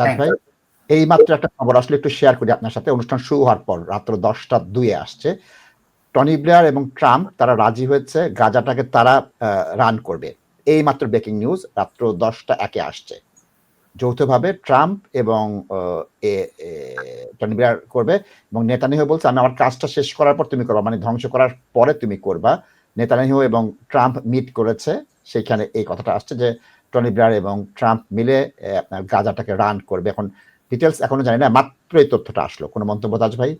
তার ভাই এই মাত্র একটা খবর আসলে একটু শেয়ার করি আপনার সাথে। অনুষ্ঠান শুরু হওয়ার পর রাত্র দশটা দুয়ে আসছে। টনি ব্লেয়ার এবং ট্রাম্প তারা রাজি হয়েছে গাজাটাকে তারা রান করবে। এই মাত্র ব্রেকিং নিউজ রাত্র দশটা একে আসছে। যৌথভাবে ট্রাম্প এবং টনি ব্লেয়ার করবে এবং নেতানিয়াহু বলছে আমি আমার কাজটা শেষ করার পর তুমি করবা মানে ধ্বংস করার পরে তুমি করবা। নেতানিয়াহু এবং ট্রাম্প মিট করেছে সেখানে এই কথাটা আসছে যে টনি ব্লেয়ার এবং ট্রাম্প মিলে আপনার গাজাটাকে রান করবে। এখন ডিটেলস এখনও জানি না, মাত্র এই তথ্যটা আসলো। কোনো মন্তব্য তাজ ভাই?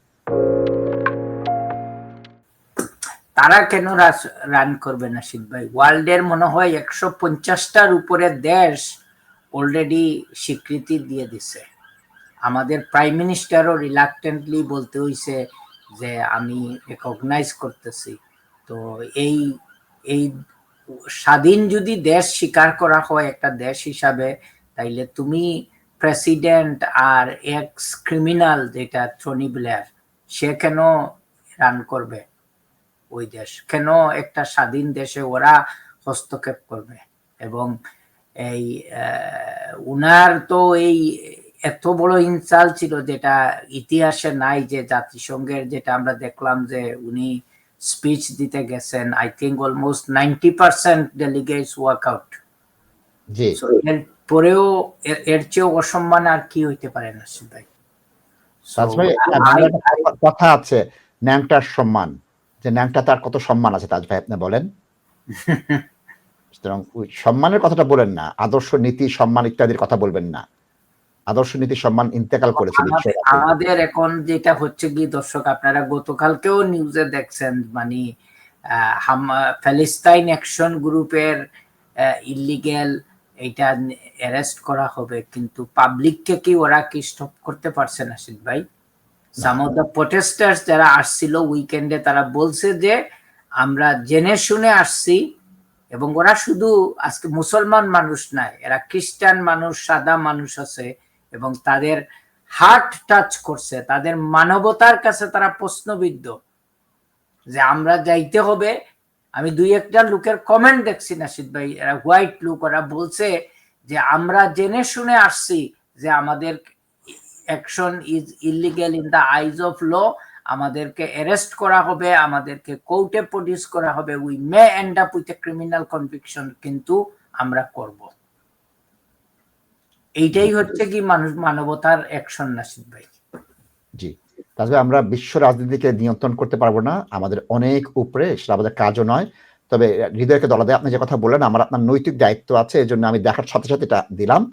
তারা কেন রান করবে না শীত ভাই? ওয়ার্ল্ডের মনে হয় একশো পঞ্চাশটার উপরে দেশ অলরেডি স্বীকৃতি দিয়ে দিছে। আমাদের প্রাইম মিনিস্টারও রিলাক্টেন্টলি বলতে হইছে যে, আমি রেকগনাইজ করতেছি। তো এই এই স্বাধীন যদি দেশ স্বীকার করা হয় একটা দেশ হিসাবে, তাইলে তুমি প্রেসিডেন্ট আর এক্স ক্রিমিনাল যেটা টনি ব্লেয়ার সে কেন রান করবে ওই দেশ? কেন একটা স্বাধীন দেশে ওরা হস্তক্ষেপ করবে? এবং এই উনার তো এই এত বড় ইনসাল ছিল যেটা ইতিহাসে নাই যে জাতিসংঘের, যেটা আমরা দেখলাম যে উনি স্পিচ দিতে গেছেন I think almost ninety percent delegates walk out পরেও এর- চেয়েও অসম্মান আর কি হইতে পারে না ভাই? কথা আছে ন্যাংটার সম্মান। যে ন্যাংটা তার কত সম্মান আছে তাজ ভাই আপনি বলেন। সুতরাং সম্মানের কথাটা বলেন না আদর্শ নীতি সম্মান ইত্যাদির কথা বলবেন না। আদর্শ নীতি সম্মান ইন্তেকাল করেছে আমাদের- এখন যেটা হচ্ছে কি দর্শক আপনারা গতকালকেও নিউজে দেখছেন মানে প্যালেস্তাইন অ্যাকশন গ্রুপের ইলিগেল এটা অ্যারেস্ট করা হবে কিন্তু পাবলিককে কি ওরা কি স্টপ করতে পারছে না শীত ভাই? সাম অফ দ্য প্রোটেস্টার্স যারা আসছিল উইকেন্ডে তারা বলছে যে আমরা জেনে শুনে আসছি এবং ওরা শুধু আজকে মুসলমান মানুষ নাই এরা খ্রিস্টান মানুষ সাদা মানুষ আছে এবং তাদের হার্ট টাচ করছে, তাদের মানবতার কাছে তারা প্রশ্নবিদ্ধ যে আমরা যাইতে হবে। আমি দুই একটা লোকের কমেন্ট দেখছি, নাসিদ ভাই, এরা হোয়াইট লুক, ওরা বলছে যে আমরা জেনে শুনে আসছি যে আমাদের action is illegal in the eyes of law আমাদেরকে অ্যারেস্ট করা হবে, আমাদেরকে কোর্টে প্রডিউস করা হবে। We may end up with a criminal conviction কিন্তু আমরা করব। এইটাই হচ্ছে কি মানুষ মানবতার এক সন্ন্যাসী ভাই। জি। তাহলে আমরা বিশ্ব রাজনীতিকে নিয়ন্ত্রণ করতে পারব না। আমাদের অনেক উপরে, সেটা আমাদের কাজও নয়। তবে হৃদয়কে দলা দেয়, আপনি যে কথা বললেন, আমার আপনার নৈতিক দায়িত্ব আছে, এজন্য জন্য আমি দেখার সাথে সাথে এটা দিলাম।